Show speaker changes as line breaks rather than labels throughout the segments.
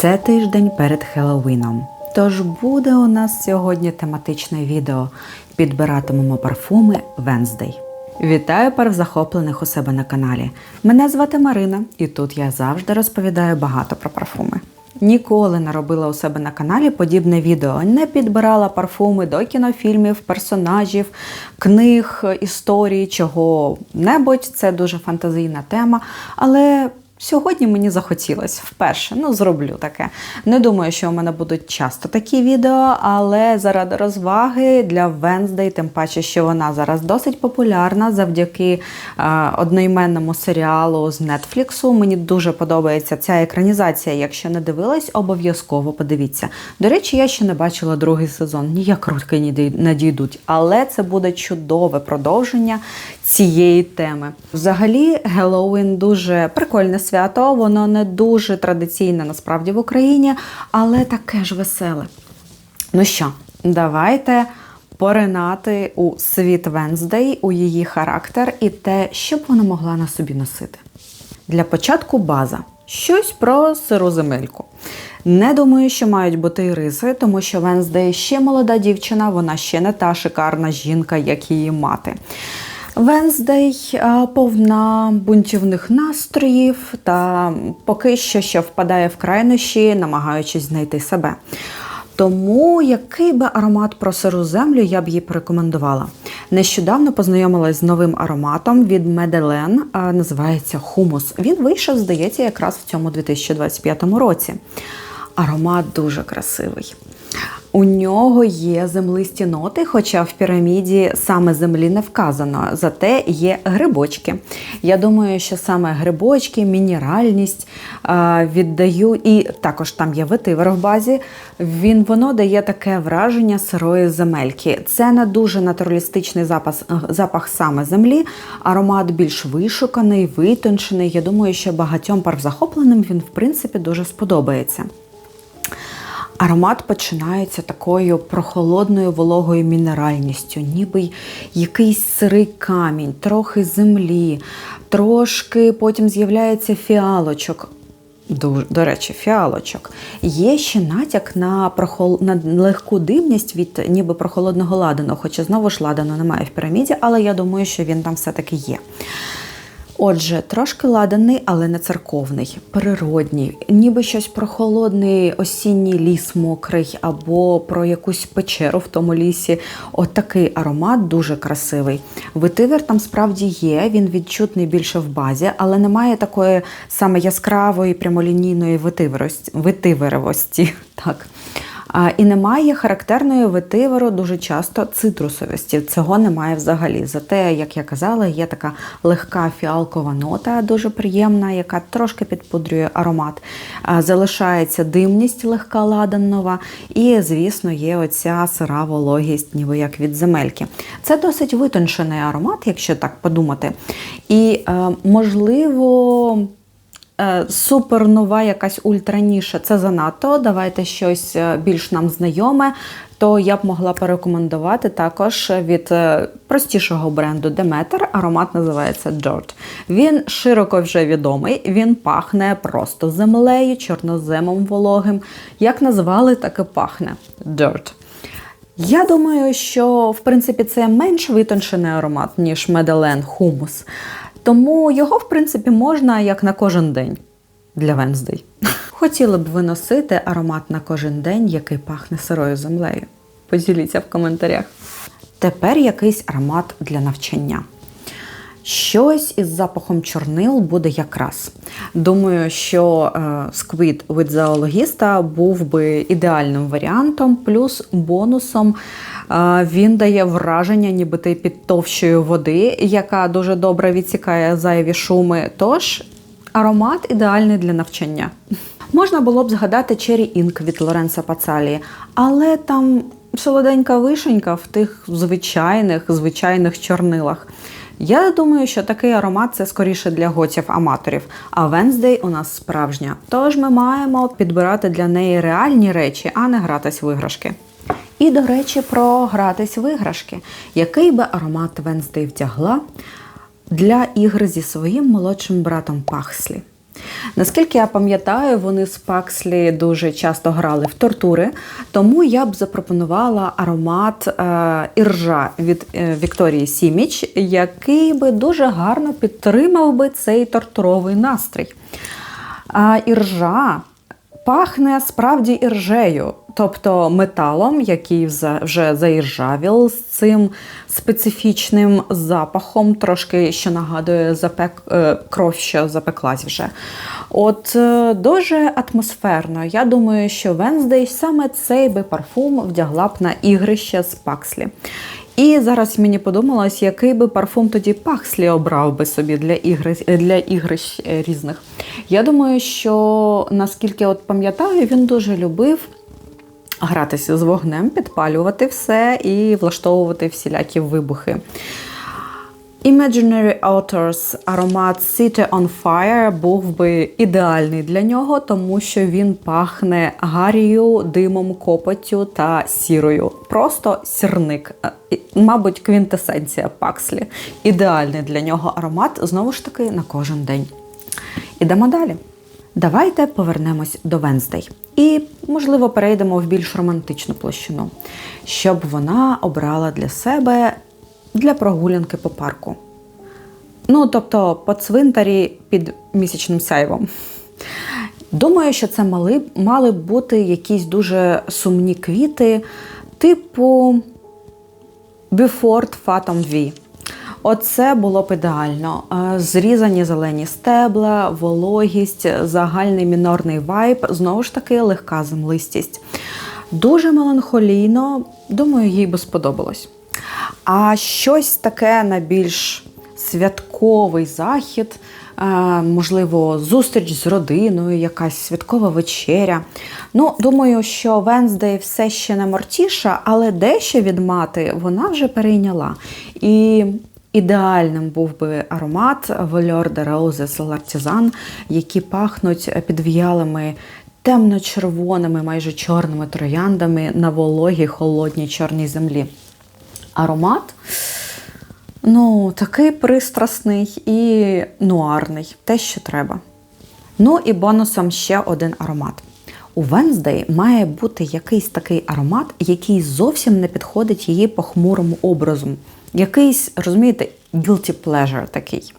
Це тиждень перед Хеллоуіном. Тож буде у нас сьогодні тематичне відео. Підбиратимемо парфуми Wednesday. Вітаю пар захоплених у себе на каналі. Мене звати Марина, і тут я завжди розповідаю багато про парфуми. Ніколи не робила у себе на каналі подібне відео, не підбирала парфуми до кінофільмів, персонажів, книг, історій, чого-небудь. Це дуже фантазійна тема. Але Сьогодні мені захотілося вперше, ну зроблю таке. Не думаю, що у мене будуть часто такі відео, але заради розваги для Wednesday, тим паче, що вона зараз досить популярна завдяки е, одноіменному серіалу з Нетфліксу. Мені дуже подобається ця екранізація. Якщо не дивилась, обов'язково подивіться. До речі, я ще не бачила другий сезон, ніяк руки не дійдуть, але це буде чудове продовження цієї теми. Взагалі, Геловін дуже прикольне свято, воно не дуже традиційне насправді в Україні, але таке ж веселе. Ну що, давайте поринати у світ Венздей, у її характер і те, що б вона могла на собі носити. Для початку база. Щось про сиру земельку. Не думаю, що мають бути і риси, тому що Венздей ще молода дівчина, вона ще не та шикарна жінка, як її мати. Венздей повна бунтівних настроїв та поки що ще впадає в крайнощі, намагаючись знайти себе. Тому який би аромат про сиру землю я б їй порекомендувала. Нещодавно познайомилась з новим ароматом від Меделен, називається Хумус. Він вийшов, здається, якраз в цьому 2025 році. Аромат дуже красивий. У нього є землисті ноти, хоча в піраміді саме землі не вказано, зате є грибочки. Я думаю, що саме грибочки, мінеральність віддаю, і також там є ветивер в базі. Він воно дає таке враження сирої земельки. Це не дуже натуралістичний запас, запах саме землі, аромат більш вишуканий, витончений. Я думаю, що багатьом парвзахопленим він, в принципі, дуже сподобається. Аромат починається такою прохолодною вологою мінеральністю, ніби якийсь сирий камінь, трохи землі, трошки потім з'являється фіалочок. До, до речі, фіалочок. Є ще натяк на прохол... на легку дивність від ніби прохолодного ладану, хоча знову ж ладану немає в піраміді, але я думаю, що він там все-таки є. Отже, трошки ладаний, але не церковний, природній, ніби щось про холодний осінній ліс мокрий, або про якусь печеру в тому лісі. От такий аромат дуже красивий. Витивер там справді є, він відчутний більше в базі, але немає такої саме яскравої прямолінійної витиверовості. Так. І немає характерної ветиверу дуже часто цитрусовості. Цього немає взагалі. Зате, як я казала, є така легка фіалкова нота, дуже приємна, яка трошки підпудрює аромат. Залишається димність легка ладанова, і, звісно, є оця сира вологість, ніби як від земельки. Це досить витончений аромат, якщо так подумати. І, е, можливо, супернова якась ультраніша це занадто. Давайте щось е, більш нам знайоме. То я б могла порекомендувати також від е, простішого бренду Demeter. Аромат називається Dirt. Він широко вже відомий, він пахне просто землею, чорноземом вологим. Як назвали, так і пахне Dirt. Я думаю, що в принципі це менш витончений аромат, ніж Меделен Хумус. Тому його, в принципі, можна як на кожен день для Венздей. Хотіли б ви носити аромат на кожен день, який пахне сирою землею? Поділіться в коментарях. Тепер якийсь аромат для навчання. Щось із запахом чорнил буде якраз. Думаю, що сквід від зоологіста був би ідеальним варіантом, плюс бонусом він дає враження, ніби ти під товщою води, яка дуже добре відсікає зайві шуми. Тож аромат ідеальний для навчання. Можна було б згадати Cherry Ink від Лоренса Пацалії, але там солоденька вишенька в тих звичайних звичайних чорнилах. Я думаю, що такий аромат це скоріше для готів-аматорів, а Венздей у нас справжня. Тож ми маємо підбирати для неї реальні речі, а не гратись в іграшки. І, до речі, про гратись в іграшки. Який би аромат Венздей втягла для ігри зі своїм молодшим братом Пахслі? Наскільки я пам'ятаю, вони з Пакслі дуже часто грали в тортури, тому я б запропонувала аромат е, іржа від е, Вікторії Сіміч, який би дуже гарно підтримав би цей тортуровий настрій. А іржа пахне справді іржею, тобто металом, який вже заіржавів з цим специфічним запахом, трошки що нагадує запек, е, кров, що запеклась вже. От е, дуже атмосферно. Я думаю, що Венздей саме цей би парфум вдягла б на ігрище з Пакслі. І зараз мені подумалось, який би парфум тоді Пакслі обрав би собі для ігри, для ігрищ е, різних. Я думаю, що наскільки от пам'ятаю, він дуже любив гратися з вогнем, підпалювати все і влаштовувати всілякі вибухи. Imaginary Authors аромат City on Fire був би ідеальний для нього, тому що він пахне гарію, димом, копоттю та сірою. Просто сірник, е, мабуть, квінтесенція Пакслі. Ідеальний для нього аромат, знову ж таки, на кожен день. Ідемо далі. Давайте повернемось до Венздей. І, можливо, перейдемо в більш романтичну площину, щоб вона обрала для себе для прогулянки по парку. Ну, тобто, по цвинтарі під місячним сяйвом. Думаю, що це мали, мали б бути якісь дуже сумні квіти, типу Before Phantom V. Оце було б ідеально. Е, зрізані зелені стебла, вологість, загальний мінорний вайб, знову ж таки, легка землистість. Дуже меланхолійно, думаю, їй би сподобалось. А щось таке на більш святковий захід, е, можливо, зустріч з родиною, якась святкова вечеря. Ну, думаю, що Венздей все ще не мортіша, але дещо від мати вона вже перейняла. І Ідеальним був би аромат Voleur de Roses L'Artisan, які пахнуть підв'ялими темно-червоними, майже чорними трояндами на вологій холодній чорній землі. Аромат ну, такий пристрасний і нуарний, те, що треба. Ну і бонусом ще один аромат. У Wednesday має бути якийсь такий аромат, який зовсім не підходить її похмурому образу. Якийсь, розумієте, guilty pleasure такий.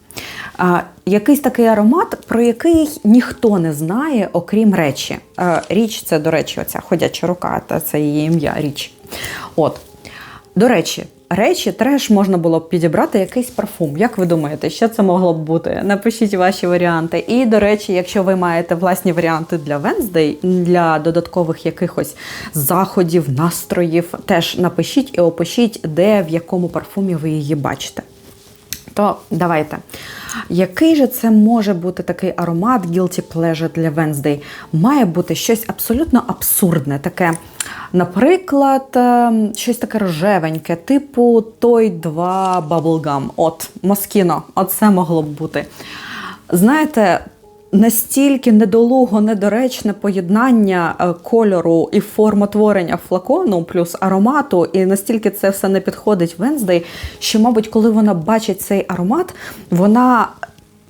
А, Якийсь такий аромат, про який ніхто не знає, окрім речі. А, Річ це, до речі, оця ходяча рука, та це її ім'я річ. От. До речі, речі теж можна було б підібрати якийсь парфум. Як ви думаєте, що це могло б бути? Напишіть ваші варіанти. І, до речі, якщо ви маєте власні варіанти для Венздей, для додаткових якихось заходів, настроїв, теж напишіть і опишіть, де в якому парфумі ви її бачите. То давайте. Який же це може бути такий аромат Guilty Pleasure для Wednesday? Має бути щось абсолютно абсурдне, таке, наприклад, ем, щось таке рожевеньке, типу той 2 Bubblegum. От, Москіно, оце могло б бути. Знаєте, настільки недолуго, недоречне поєднання е, кольору і формотворення флакону, плюс аромату, і настільки це все не підходить Венздей, що, мабуть, коли вона бачить цей аромат, вона.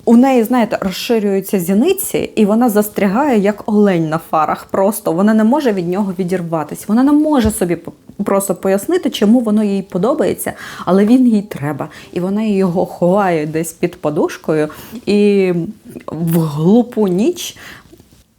У неї, знаєте, розширюються зіниці, і вона застрягає як олень на фарах. Просто вона не може від нього відірватися. Вона не може собі просто пояснити, чому воно їй подобається, але він їй треба. І вона його ховає десь під подушкою і в глупу ніч.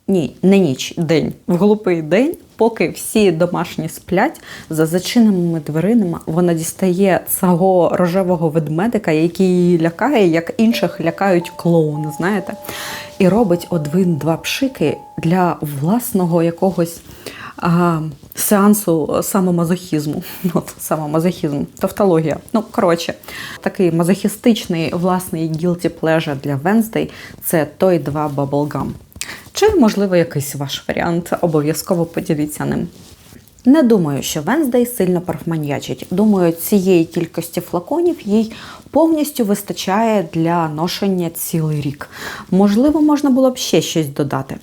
Ні, не ніч, день, в глупий день, поки всі домашні сплять, за зачиненими дверима вона дістає цього рожевого ведмедика, який її лякає, як інших лякають клоуни, знаєте, і робить один-два пшики для власного якогось сеансу самомазохізму. От, самомазохізм, тавтологія. Ну, коротше, такий мазохістичний власний guilty pleasure для Wednesday – це той два bubblegum. Чи, можливо, якийсь ваш варіант, обов'язково поділіться ним. Не думаю, що Венздей сильно парфманьячить. Думаю, цієї кількості флаконів їй повністю вистачає для ношення цілий рік. Можливо, можна було б ще щось додати.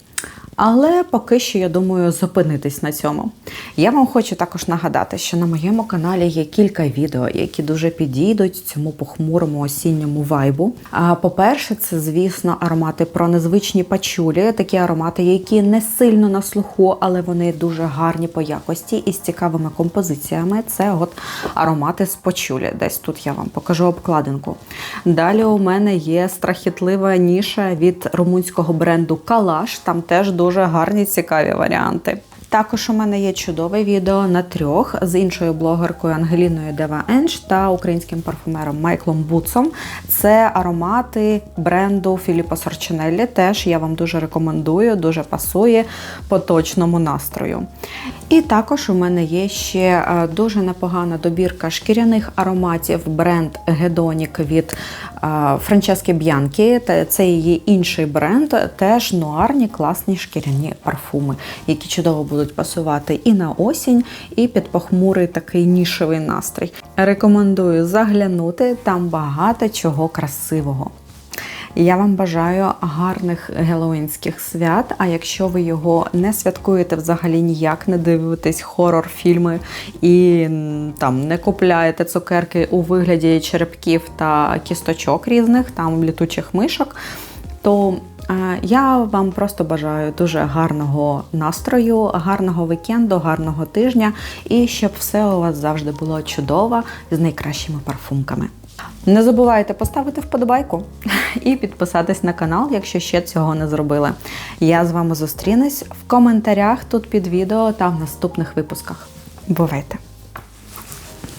Але поки що я думаю зупинитись на цьому. Я вам хочу також нагадати, що на моєму каналі є кілька відео, які дуже підійдуть цьому похмурому осінньому вайбу. А по-перше, це, звісно, аромати про незвичні пачулі, такі аромати, які не сильно на слуху, але вони дуже гарні по якості і з цікавими композиціями. Це от аромати з пачулі. Десь тут я вам покажу обкладинку. Далі у мене є страхітлива ніша від румунського бренду Калаш. Там теж дуже гарні цікаві варіанти. Також у мене є чудове відео на трьох з іншою блогеркою Ангеліною Дева Енш та українським парфумером Майклом Буцом. Це аромати бренду Філіппо Сорчинеллі. Теж я вам дуже рекомендую, дуже пасує поточному настрою. І також у мене є ще е, дуже непогана добірка шкіряних ароматів бренд Гедонік від е, Франчески Б'янкі. Та Це її інший бренд, теж нуарні класні шкіряні парфуми, які чудово будуть пасувати і на осінь, і під похмурий такий нішевий настрій. Рекомендую заглянути, там багато чого красивого. Я вам бажаю гарних геловінських свят. А якщо ви його не святкуєте взагалі ніяк, не дивитесь хорор-фільми і там не купляєте цукерки у вигляді черепків та кісточок різних, там літучих мишок, то е, я вам просто бажаю дуже гарного настрою, гарного вікенду, гарного тижня і щоб все у вас завжди було чудово з найкращими парфумками. Не забувайте поставити вподобайку і підписатись на канал, якщо ще цього не зробили. Я з вами зустрінусь в коментарях тут під відео та в наступних випусках. Бувайте!